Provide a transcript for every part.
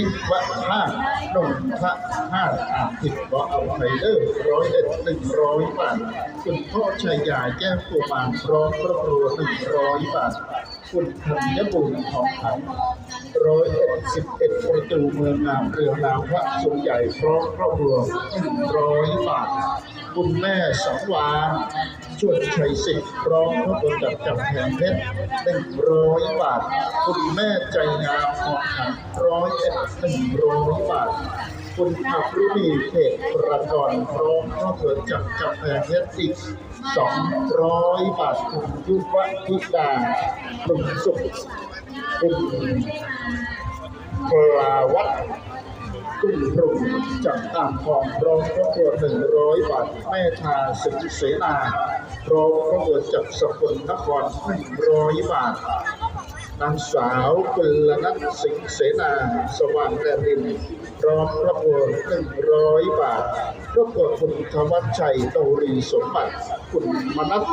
นิวะห้าดงพระห้าอาผิดว่าเอาไทเดอร์ร้อยเอ็ดหนึ่งร้อยบาทคุณพ่อชัยาแก้วตัวบางร้อมครอบครัวหนึ่งร้อยบาทคุณธัญบุญทองขันร้อยเอ็ดสิบเอ็ดประตูเมืองงามเรืองนามพระสุใหญ่พร้อมครอบครัวหนึ่งร้อยบาทคุณแม่สังวาน ชวนชัยสิทธิ์ร้อมครอบครัวจากกำแพงเพชรหนึ่งร้อยบาท คุณแม่ใจงามทองขันร้อยเอ็ดหนึ่งร้อยบาทคุณอัครุณีเขตประกรพร้อมครอบครัวจากกำแพงเพชรอีกสองร้อยบาทคุณยุวธิดาหนุ่มสุขคุณปลาวัด กุ้งรุ่งจากอ่างทองพร้อมครอบครัวหนึ่งร้อยบาทแม่ชาสิงเสนาพร้อมครอบครัวจากสกลนครหนึ่งร้อยบาท นางสาวกุลนัทสิงห์เสนา สว่างแดนดินพร้อมครอบครัวหนึ่งร้อยบาทครอบครัวคุณธวัชชัยตรีสมบัติ คุณมนัส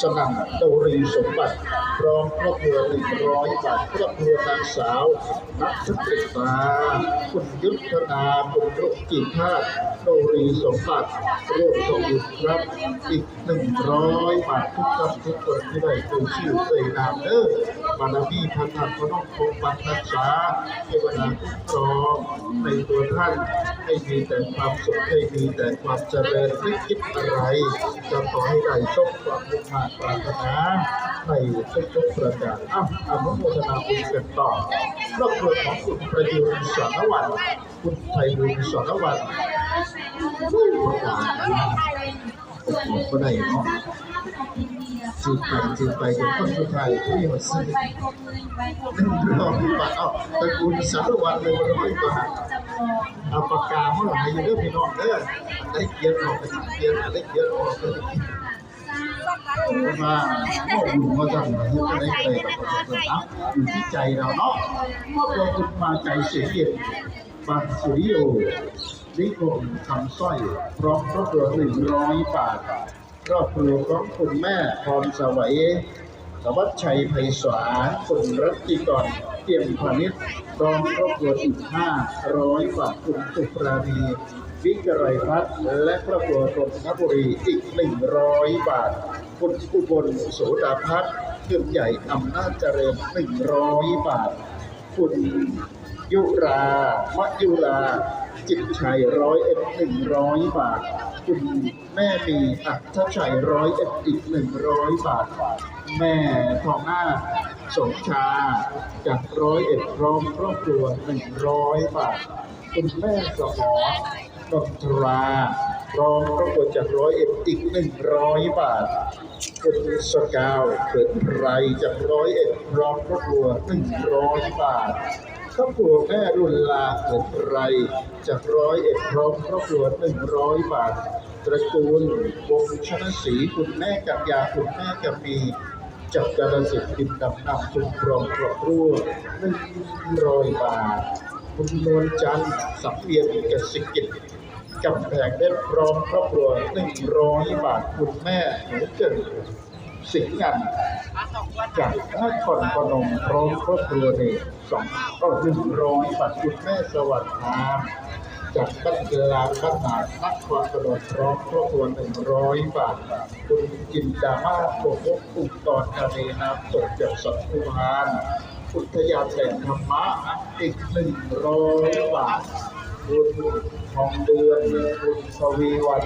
สนั่นตรีสมบัติ พร้อมครอบครัวหนึ่งร้อยบาทครอบครัวนางสาวนัทธิตาคุณยุทธนาคุณรุจิภาสโตรีสมบัติร่วมสมบุญครับอีกหนึ่งร้อยบาททุกท่านทุกคนที่ได้เอ่ยชื่อเอ่ยนามเดอบารมีพันธันพระน้องคงบังรักษาเทวดาคุ้มครองในตัวท่านให้มีแต่ความสุขให้มีแต่ความเจริญไม่คิดอะไรจะขอให้ได้สมคความมุ่งมั่นปรารถนาในทุกๆประการอ้าวอนุโมทนาบุญกันต่อครอบครัวของคุณประยุนสอนวันคุณไทยบุญสอนวันประกาศโอ้ก็ได้เนาะ จืดไปจืดไปจนคนสุดท้ายที่มาซื้อรอบที่บาเอ้าตระกูลสารวัตรเลยมันร้อยบาทเอาปากกาเมื่อไหร่อยู่เด้อพี่น้องเด้อได้เขียนออกไปเขียนได้เขียนออกไปมาพ่ออยู่มาจังเลยที่ได้ไปกับเราเนาะอยู่ที่ใจเราเนาะพ่อตัวคุณมาใจเสียเย็นบางสุริโยนิคมคำสร้อยพร้อมครอบครัวหนึ่งร้อยบาท ครอบครัวของคุณแม่พรสวัยสวัสดิ์ชัยไพศาลคุณรัตติกรเตรียมพาณิชย์รอมครอบครัวอีกห้าร้อยบาทคุณสุปราณีวิกไรพัฒน์และครอบครัวกรมนบุรีอีกหนึ่งร้อยบาท คุณอุบลโสดาพัฒน์เครื่องใหญ่อำนาจเจริญหนึ่งร้อยบาท คุณยุรามะยุรา จิตชัยร้อยเอ็ดหนึ่งร้อยบาท คุณแม่มีอัครชัยร้อยเอ็ดอีกหนึ่งร้อยบาท แม่ทองหน้าสมชาจากร้อยเอ็ดพร้อมครอบครัวหนึ่งร้อยบาท คุณแม่สมรดนทราพร้อมครอบครัวจากร้อยเอ็ดอีกหนึ่งร้อยบาทคุณสกาวเกิดไรจากร้อยเอ็ดพร้อมครอบครัวหนึ่งร้อยบาท ครอบครัวแม่รุ่นลาเกิดไร จากร้อยเอ็ดพร้อมครอบครัวหนึ่งร้อยบาท ตระกูลวงชนศรีคุณแม่กัญญาคุณแม่กับมีจากกาลสิทธิ์ดินดำนำคุณพร้อมครอบครัวหนึ่งร้อยบาท คุณนวลจันทร์สังเวียนกสิกิจกำแพงเพชรพร้อมครอบครัวหนึ่งร้อยบาทคุณแม่หนูเกิดสิงห์งัน จากนครพนมพร้อมครอบครัวเนี่ยสองก็หนึ่งร้อยบาทคุณแม่สวัสดิ์ครับจากบ้านเกลาบ้านาดนครพนมพร้อมครอบครัวหนึ่งร้อยบาทคุณจินดามาโกกอุกตอนทะเลน้ำตกจากสัตว์ภูพานอุทยานแหล่งธรรมะอีกหนึ่งร้อยบาทคุณทองเดือนคุณทวีวัน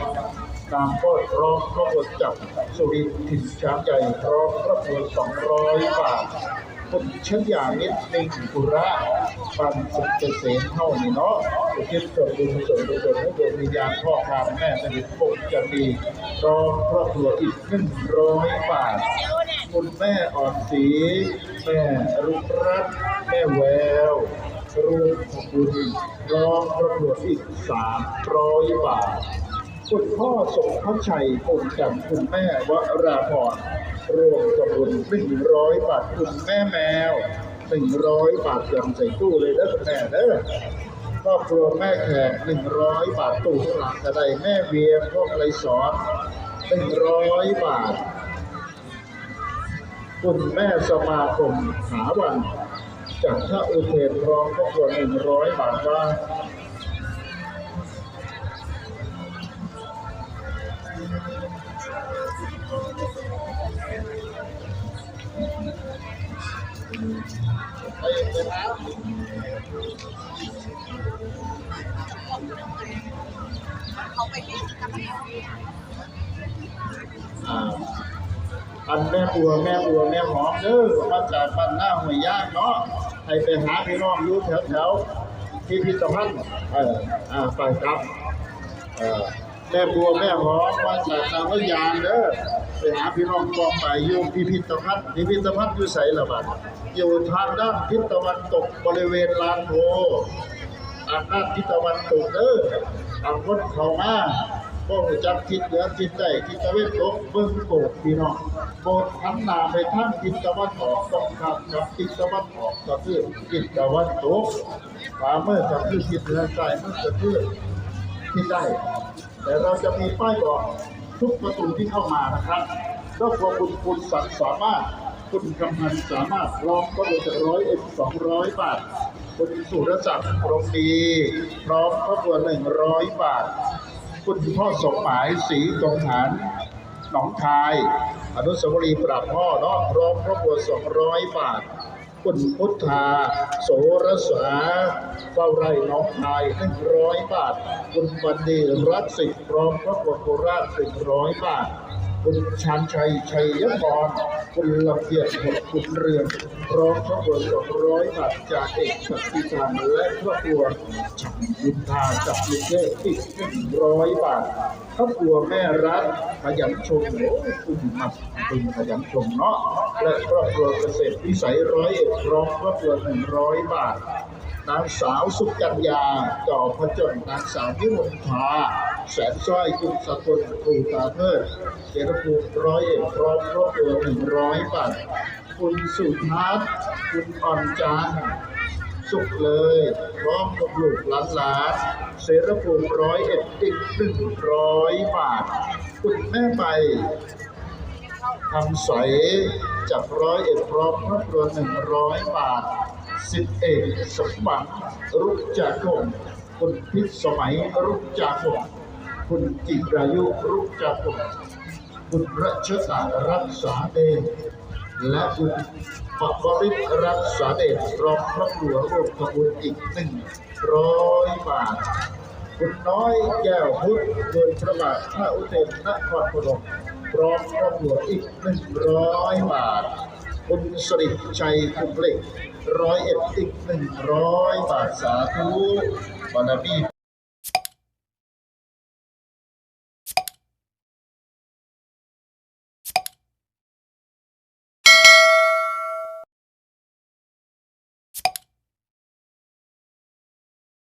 นามก็ร้องครอบครัวจับสุรินถิ่นช้างใหญ่ร้องครอบครัวสองร้อยบาทคุณชยานิดนิงกุระปันสุขเกษมเท่านี้เนาะอุทิศส่วนบุญส่วนกุศลให้ดวงวิญญาณพ่อพามแม่สนิทปกจะมีรองครอบครัวอีกหนึ่งร้อยบาทคุณแม่อ่อนสี แม่รุกรัตแม่แววรวมของคุณรองครอบครัวอีกสามร้อยบาท คุณพ่อสมพระชัยคงจำคุณแม่วราพรรวมกับบุญหนึ่งร้อยบาทคุณแม่แมวหนึ่งร้อยบาทยำใส่ตู้เลยเด้อคุณแม่เด้อครอบครัวแม่แขกหนึ่งร้อยบาทตู้ข้างหลังกระไดแม่เวียงพ่อไรสอนหนึ่งร้อยบาท คุณแม่สมาคมหาวันจากท่าอุเทนร้อมครอบครัวหนึ่งร้อยบาทว่า ปันแม่ปัวแม่ปัวแม่หอมเด้อมาจากบ้านหน้าหวยยากเนาะให้ไปหาพี่น้องอยู่แถวแถวๆที่พิพิธภัณฑ์เอออ่าไปครับเออแม่ปัวแม่หอมมาจากนางพยานเด้อ ไปหาพี่น้องกองไปอยู่พิพิธภัณฑ์พิพิธภัณฑ์อยู่ไสละบัดอยู่ทางด้านทิศตะวันตกบริเวณลานโพทางด้านทิศตะวันตกเด้อทางคนเข้ามาบ่รู้จักทิศเหนือทิศใต้ทิศตะวันตกเบิ่งโบสถ์พี่น้องโบสถ์หันหน้าไปทางทิศตะวันออกตรงข้ามกับทิศตะวันออกก็คือทิศตะวันตกขวามือก็คือทิศเหนือซ้มือก็คือทิศใต้แต่เราจะมีป้ายบอก ทุกประตูที่เข้ามานะครับก็ขอบคุณคุณศักดิ์สามารถคุณกำพันสามารถรองก็โดยจะร้อยเอ็ดสองร้อยบาทคุณสุรศักดิ์พรมดีพร้อมครอบครัวหนึ่งร้อยบาท คุณพ่อสมหมายศรีตรงหารหนองคาย อนุสาวรีย์ปราบพ่อเนาะพร้อมครอบครัวสองร้อยบาท คุณพุทธา โสรสาเฝ้าไร่น้องนายให้ร้อยบาท คุณปันดีรักสิทธิ์พร้อมพระบรัวโคราชหนึ่งร้อยบาท คุณชานชัยชัยยพรคุณลำเอียดหดคุณเรือนร้อมครอบครัวสองร้อยบาทจากเอกชัติธานและครอบครัวฉันบุญทาจากลูกเทพอีกหนึ่งร้อยบาทครอบครัวแม่รัฐขยันชมโอ้คุณมัดคุณขยันชมเนาะและครอบครัวเกษตรวิสัยร้อยเอ็ดร้อมครอบครัวหนึ่งร้อยบาทนางสาวสุกัญญาจ่อพจนนางสาววิมลภา แสนสร้อยคุณสกุลครูตาเทิดเจรภูมิร้อยเอ็ดพร้อมครบครัวหนึ่งร้อยบาทคุณสุทัศน์คุณอ่อนจันสุขเลยพร้อมกับลูกหลานหลานเสรภูมิร้อยเอ็ดอีกหนึ่งร้อยบาท คุณแม่ไปคำใสจากร้อยเอ็ดพร้อมครอบครัวหนึ่งร้อยบาทสิบเอกสมบัติรุกจากคงคุณพิษสมัยรุกจากคง คุณจิรายุรุจากคงคุณรัชตารักษาเดชและคุณปปริศรักษาเดชรอมครอบครัวร่วมขบวนอีกหนึ่งร้อยบาท คุณน้อยแก้วพุทธโดยพระบาทพระอุเทนนครพนมพร้อมครอบครัวอีกหนึ่งร้อยบาท คุณสริชัยคุณเล็กร้อยเอ็ดอีกหนึ่งร้อยบาทสาธุบารมี